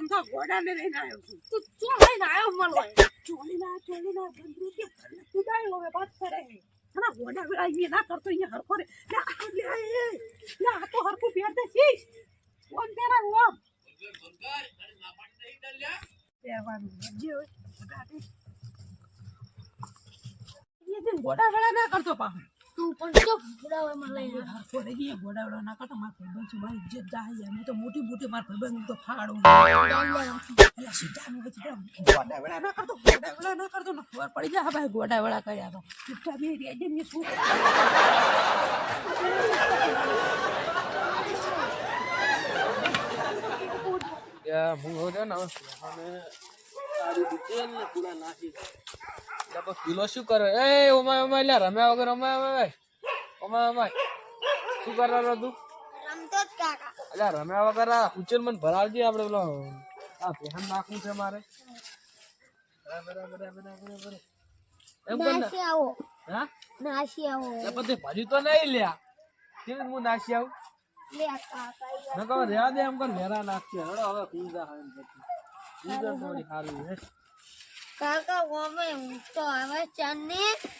રમતો ઘોડાને લઈને આવ્યો છું. તું શું લઈને આવ્યો મલો ચોલીના ચોલીના બંદૂક કે ભલે કુદાયો હવે વાત કરે. અને ઘોડા વેળા અહીંયા ના કરતો, અહીંયા હરખો રે. આ લે. લે, આ તો હરખું પહેરતે શીશ. કોણ પહેરાય ઓમ? ઘોડા વેળા ના કરતો પાછો તું પણ શું ઘોડામાં લઈને હરખો રે અહીંયા ઘોડા ના કરતો મારા ભાઈબંધ છે મારી ઇજ્જત જાય હું તો મોટી મોટી મારા ભાઈબંધ તો ફાડું એટલે વેળા ના કરતો ગોડા વેળા ના કરતો ને ખબર પડી જાય ભાઈ ગોડા વેળા કર્યા તો. ચૂપચાપ એ રહેજે ને શું? હું હોજો ને? અને તારી ને પૂરા નાખી પછી શું કરે? એ ઓમાય ઓમાય લે રમ્યા વગર ઓમાય ઓમાય ઓમાય ઓમાય શું કરે હતો તું? રમતો જ કાકા. અલ્યા રમ્યા વગર આ ઉચેલ મને ભરાવજે આપણે પેલો. આ પહેન નાખવું છે મારે. બરાબર બરાબર બરાબર બરાબર. એમ કર નાસી આવો. હા? નાસી આવો. એ પછી ભર્યું તો નહીં લ્યા. કેવી હું નાસી આવું? લે કાકા રેવા દે એમ કર વેરા નાખશે હવે હવે કુંજા હવે પછી પીઝા થોડી ખાલી હે. કાકા ગમે તો હવે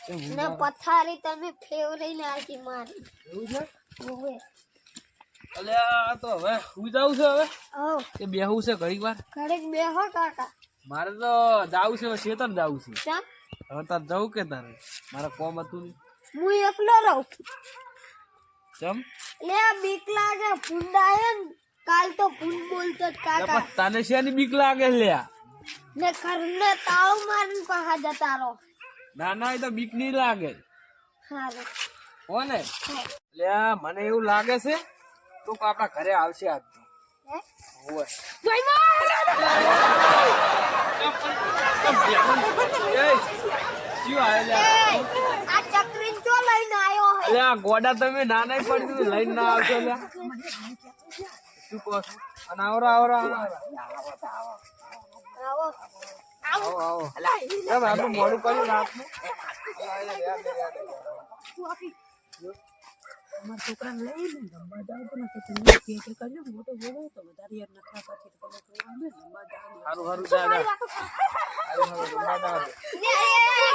હું ને પથારી તમે ફેવરી નાખી મારી. એવું છે? ઓવે અલે આ તો હવે હું જાઉં છે હવે. કે બેહું છે ઘડીક વાર. ઘડીક બેહો કાકા. મારે તો જાવું છે શેતર જાવું છે. ચમ? હવે તાર જવું કે તારે? મારે કોમ હતું નહીં. હું એકલો રહું. ચમ? લે બીક લાગે હે કાલ તો ફૂંડ બોલતો કાકા. તને શેની બીક લાગે લ્યા? ને ઘરને તાળું મારીને પાછા જતા રહો. ના ના એ તો બીક નહીં લાગે. હો. ને લ્યા મને એવું લાગે છે તો આપણા ઘરે આવશે આજ તો. ગોડા તમે ના નહીં પડતી લઈને ના આવશો શું કહો છો? અને આવરા. આવરા આવરો. આવો આવો કેમ આટલું મોડું કર્યું રાતનું અમારા છોકરાને લઈને રમવા જાવ તો ને તમે કે કે કરજો મોટો બોલો તો વધારે યાર નખરા કરશે તો તમે કહો અમે રમવા જાવ હારું હારું જા જા હારું સારું રમવા જાવ ને એ,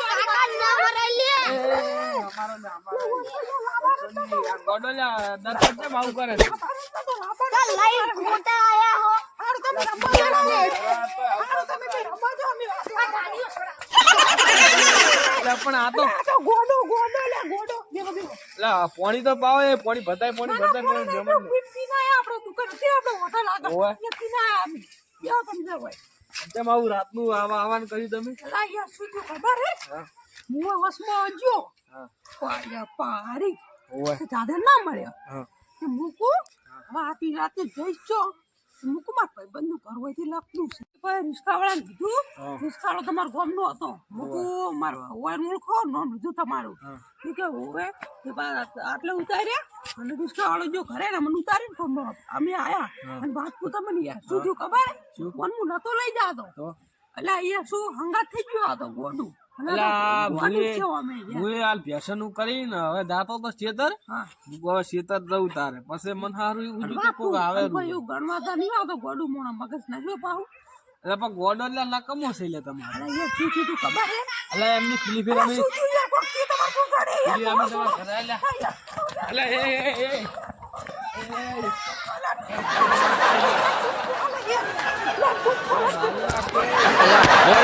કાકા ના મરે લે એ, અમારો ને અમારો આ ગોડો લ્યા દર વખતે આવું કરે છે તો લઈ ખોટા આયા હો હારું તમે રમવા જાવ હારું તમે રમવા જાવ અમે આ ગાડીઓ પણ આ તો ગોડો ગોડો ગોડો જે બધું એટલે પાણી તો પાવે પાણી પોણી પાણી બધાય પોણી જમણ આપણે દુકાન છે આપણો હોટલ આગળ. એ પીના બેહો તમે હોય. કેમ આવું રાતનું આવા આવવાનું કર્યું તમે? અલા યાર શું થયું ખબર હે? હા. વસમાં ગયો પાડ્યા પારી ઓય દાદા ના મળ્યો. હા. કે મૂકુ. વાતી રાતે જઈશ. છો મૂકુ માર ભાઈ બંધ ઘર હોયથી લખલું છે. પછી રિસ્કાવાળાને કીધું. રિસ્કાવાળો તમારો ગામનો હતો. મૂકુ મારો ઓય મૂળખો નોમ લીધું તમારું. એ કે આટલે ઉતાર્યા? અને રિસ્કાવાળો જો ઘરે ને મને ઉતારીને ફોન અમે આયા. અને વાત પૂછો મને યાર શું થયું ખબર? શું? ફોન હું નતો લઈ જાતો. તો? એટલે અહીંયા શું હંગાત થઈ ગયો હતો ગોડું? ભેસનું કરીને હવે તો હવે જવું તારે પછી મને સારું એવું કે કોક આવે નહીં આવતો ગોડું મોણા મગજ નાખ્યો પાહું એટલે પણ ગોડો એટલે નકમો છે તમારે એટલે એમની અમે અમે તમારા ઘરે એટલે એ એ એ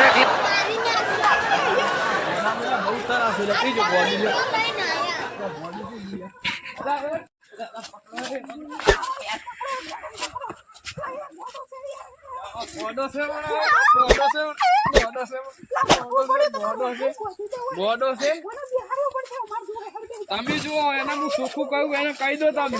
નાખી એના પેલા બહુ સારા છે એટલે કઈ જો ગોડી લે લઈને આયા ગોડો છે ગોડો છે ગોડો છે ગોડો છે ગોડો છે કોને બિહારવું પડશે અમારે જોડે હેડ ગઈ. તમે જુઓ એને હું ચોખ્ખું કહું એને કહી દો તમે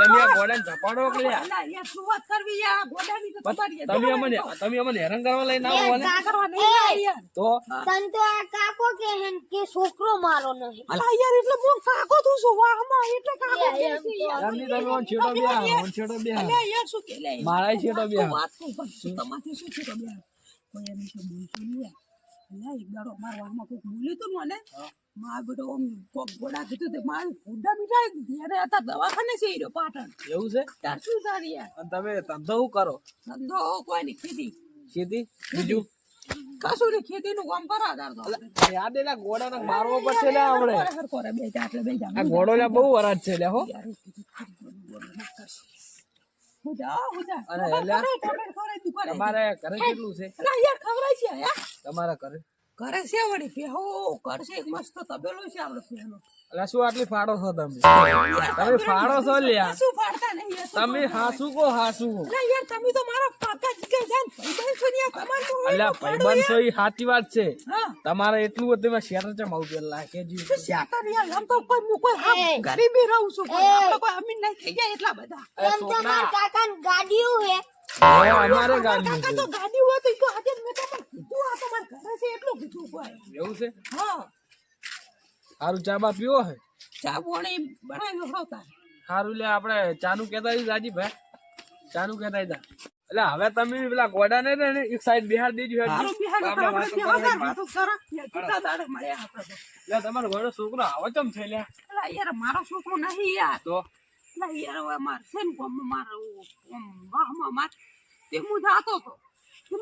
તમે ગોડાને ઝપાડો કે લ્યા? અલા, યાર, શું વાત કરવી યાર? ગોડાની તો તમારી તમે અમને તમે અમને હેરાન કરવા લઈને આવો ને ના કરવા નહીં આવે યાર. તો તન તો આ કાકો કે હે કે છોકરો મારો નહીં અલા, યાર, એટલે હું કાકો તું છું, વાહમાં, એટલે કાકો યાર, કહે એમ છે, તો યાર. એમની તમે ઓન છેટો બે ઓન છેટો બે અલા, યાર, શું કે લે? મારા છેડો બે શું વાત પણ શું શું છે બે? કોઈ એમ બોલશો નહીં અલા, એક દાડો અમારા વાહમાં કોઈક બોલ્યું હતું ને મને, મારો બેટો આમ કોક ગોળા કીધું તે મારું ફૂંડા મીઠાઈ દીધી. અરે, દવાખાને છે ઈ પાટણ. એવું છે તાર શું તારી અને તમે ધંધો શું કરો ધંધો કોઈ નહીં, ખેતી. ખેતી બીજું કશું નહીં, ખેતીનું કામ કરો તાર તો. યાદ એના ગોડાને મારવો પડશે લે આપણે બે જા, આપણે બે જા. આ ગોડો લ્યા બહુ વરાજ છે લે હો ના એલા. તમારે ઘરે કેટલું છે. તમારા ઘરે ઘરે છે વળી પેહો કરશે એક મસ્ત તબેલો છે આપણો પેહનો એટલે શું આટલી ફાડો છો તમે? તમે ફાડો છો લ્યા. શું ફાડતા નહીં તમે હાસુ કો હાસુ. અલા, યાર તમે તો મારા પાકા જ કે જાન ભાઈબંધ છો ને યાર, તો હોય અલ્યા ભાઈબંધ છો ઈ સાચી વાત છે. હા. તમારે એટલું બધું મેં શેર ચમ આવું પેલા કે જી શું શાતા યાર? આમ તો કોઈ મુ કોઈ હા, ગરીબી રહું છું. પણ આપણે કોઈ અમીર નહીં થઈ ગયા એટલા બધા. એમ તો મારા કાકા ગાડીઓ હે અમારે ગાડી કાકા તો ગાડી હોય તો આજે મેં તો પણ કીધું આ તો મારા ઘરે છે એટલું કીધું કોઈ એવું છે? હા. સારું ચા બા પીવો હે? ચા પાણી બનાવ્યો હોતા. સારું લે આપણે ચાનું કહેતા હતા રાજીભાઈ ચાનું કહેતા હતા એટલે હવે તમે પેલા ગોડા ને ને એક સાઈડ બિહાર દેજો તમારો ઘોડો છોકરો આવો ચમ છે લ્યા યાર મારો છોકરો નહીં યાર. તો? અલા, યાર હવે મારે છે ને ગમ મારે વાહમાં માર તે હું જાતો હતો એટલે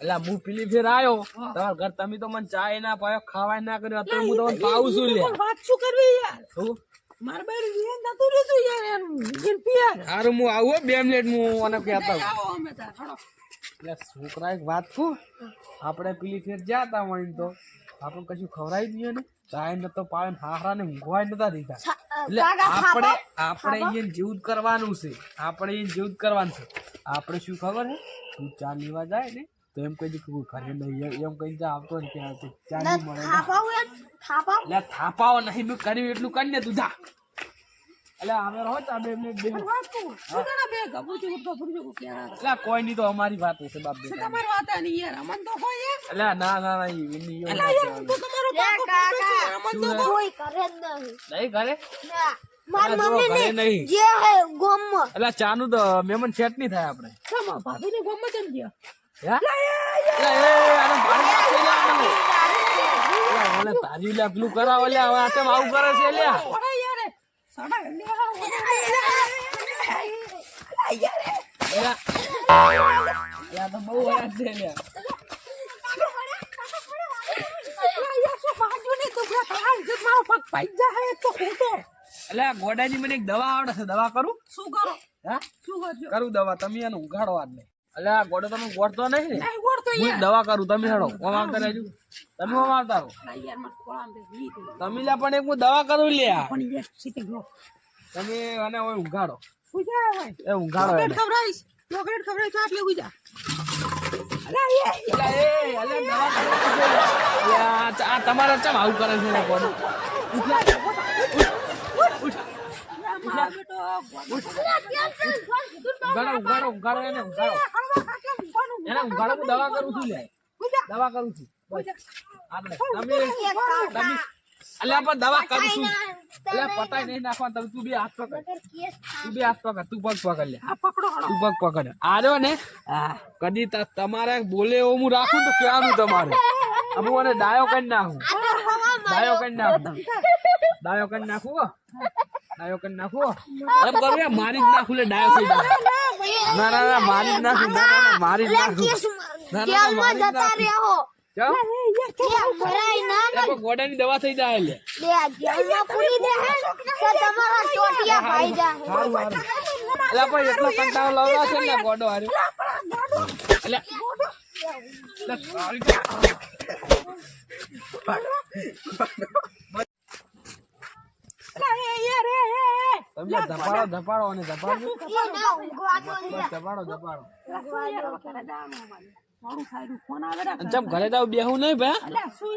એટલે હું પેલી ફેર તમારા ઘર તમે તો મને ચાય ના પાયો ખાવાય ના કર્યો અત્યારે હું તમને પાવું છું વાત શું કરવી યાર શું મારે બાર યાર એનું. હું આવું બે મિનિટ હું મને કહેતા આવો અમે તાર હળો. એટલે છોકરા એક વાત કહું? આપણે પેલી ફેર જાતા તા તો આપણે કશું ખવડાવી દઈએ ને? ગાય નતો તો ને હાહરા ને ઊંઘવાય નતા દીધા. એટલે આપણે આપણે એને જેવું કરવાનું છે. આપણે એને જેવું કરવાનું છે. આપણે શું ખબર હે તું ચા લેવા જાય ને તો એમ કહી દે કે ઘરે નહીં એમ- કહી દે આવતો ને ત્યાં ચા નહીં મળે. ને. થાપાવ નહીં મેં કર્યું એટલું કરીને તું જા એટલે અમે રહો ચા બે મિનિટ બે કરે ગબુજી ઉઠો કો એટલે કોઈ નહીં તો અમારી વાત છે બાપ બે તમારી વાત આની યાર અમન તો હોય એટલે ના ના ના ઈ- ઈ એવું અલા યાર તો તમારો કાકા. અમન તો કોઈ કરે જ નહીં નહીં કરે ના મારી મમ્મી ને નહીં. જે હે ગોમમાં એટલે ચાનું તો મહેમાન સેટ નહીં થાય આપણે સમા ભાભીને ગમત જ ગયા હે? એટલે એ આને ભાડું આપી લે આને. એટલે ઓલે તારી લે પેલું કરા ઓલે હવે આ કેમ આવું કરે છે લે આ તો બહુ છે લે એટલે મને એક દવા આવડે છે દવા કરું? શું કરો? હે? શું કરું? દવા તમે એને ઉઘાડો આજ ને એટલે આ ગોડો તમે ગોડતો નહીં ને? નહીં હું દવા કરું તમે હેડો ઓમ આવતા રહેજો તમે ઓમ આવતા રહો તમે લે પણ એક હું દવા કરું લે તમે અને ઓય ઉઘાડો એ ઉઘાડો. ખવડાવીશ ચોકલેટ ખવડાવીશ આટલે ઉજા તમારે ચમ આવું કરે છે ઉઘાડો ઉઘાડો ઉઘાડો એને ઉઘાડો એને ઉઘાડો હું દવા કરું છું લે. દવા કરું છું. તમે તમે અલ્યા પણ દવા કરું છું. અલ્યા પટાઈ નહીં નાખવા તમે તું બી હાથ પકડ. તું બે હાથ પકડ. તું પગ પકડ લે. પકડો તું પગ પકડ. આ ને કદી તમારે બોલે એવું હું રાખું તો કહેવાનું તમારે? અમે મને ડાયો કરી નાખું. ડાયો કરી નાખું. ડાયો કરી નાખું હો. ડાયો કરી નાખું. એમ કરું મારી જ નાખું લે ડાયો થઈ ના ના ના મારી જ નાખું ના ના ના મારી જ નાખું. ના, ના, જ નાખું. ગોડાની દવા થઈ જાય લે. બે જેલમાં પૂરી દે હે તો તમારા ટોટિયા ભાઈ જાય સારું સારું એટલે ભાઈ એટલો કંટાળો લાવવા છે ને ગોડો હાર્યો એટલે એટલે સારી અલા એ યાર એ એ તમે ધપાડો ધપાડો અને ધપાડો. ધપાડો ધપાડો. ચમ ઘરે જાવ બેહું નહીં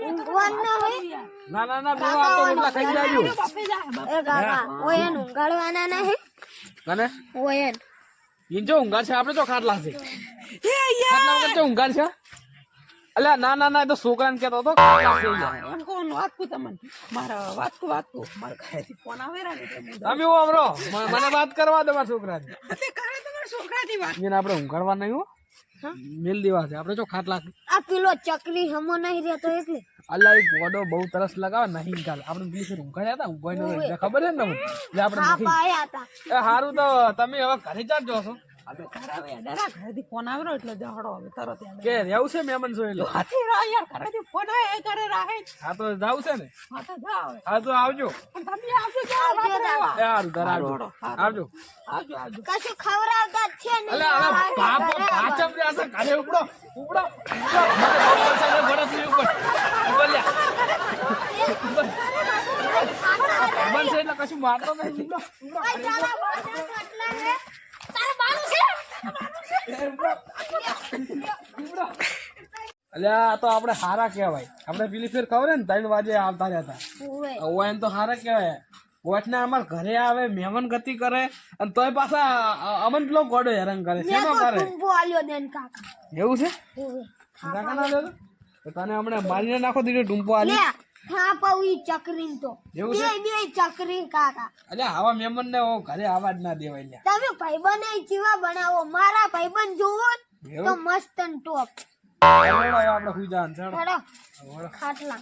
ઊંઘવાનું ના ના ના ના બેહો આ તો રોટલા ખાઈ જાજો. જાય, બાપે. એ નહીં. કને? ઓય એને. ઈન જો ઊંઘા છે આપણે તો ખાટલા છે. એ યાર, ખાટલા વગર તો ઊંઘાર છે? અલ્યા ના ના ના એ તો છોકરાને કહેતો હતો એમ કહું ને વાત કહું તમને. મારા વાત કહું, વાત કહું. મારા ઘરેથી ફોન આવે રે ને હું તમે હું અમરો. મને વાત કરવા દે મારા છોકરાની તે કરે તમારા છોકરાથી વાત. મેં આપણે ઊંઘાડવા નહીં હો. મેલ દેવા છે. આપણે જો ખાટલા આ પેલો ચકલી હમો નહીં રહેતો એટલે. અલ્યા એ ગોડો બહુ તરસ લગાવે નહીં ગાલ. આપણે પેલી ફેર ઊંઘાડ્યા હતા ઊંઘાઈને ખબર છે ને તમને? એટલે આપણે નથી. પાયા હતા. એ સારું તો તમે હવે ઘરે જ જોશો છો. ઘરેથી ફોન આવ્યો એટલે જહડો હવે તરત કે રહેવું છે મહેમાન સોયેલો હાથી રા યાર ઘરેથી ફોન આવે ઘરે રાહે હા તો જાવું છે ને? હા તો જાઓ હા તો આવજો. પણ તમે આવજો આવજો. આવજો. આવજો. આવજો કશું ખવડાવતા છે નહીં. અલ્યા હવે બાપ પાચમ રહ્યા છે ઘરે ઉપડો ઉપડો. ઉપડો. મને બહુ પૈસા છે, ભરતની ઉપર ઉપર લ્યા. એટલે કશું મારતો નહીં ઉપડો. અલ્યા આ તો આપણે હારા કહેવાય. આપણે પેલી ફેર ખબર ને ત્રણ વાગે આવતા રહેતા. ઓય તો હારા કહેવાય. વચના અમાર ઘરે આવે મહેમાન ગતિ કરે અને તોય પાછા અમન પેલો ગોડો હેરાન કરે. શેનો કરે? એવું છે. કાકા ના તને હમણાં મારીને નાખો દીધો ટૂંપો આલ્યો આલી હા પૌ ઈ ચકરી તો. બે બે ચકરી કાકા. અલે આવા મેમન ને ઘરે આવા જ ના દેવાય લ્યા. તમે ભાઈબંધ ચીવા બનાવો? મારા ભાઈબંધ જોવો તો મસ્ત ટોપ. આપણે સુઈ જાન ચાલો. ખાટલા.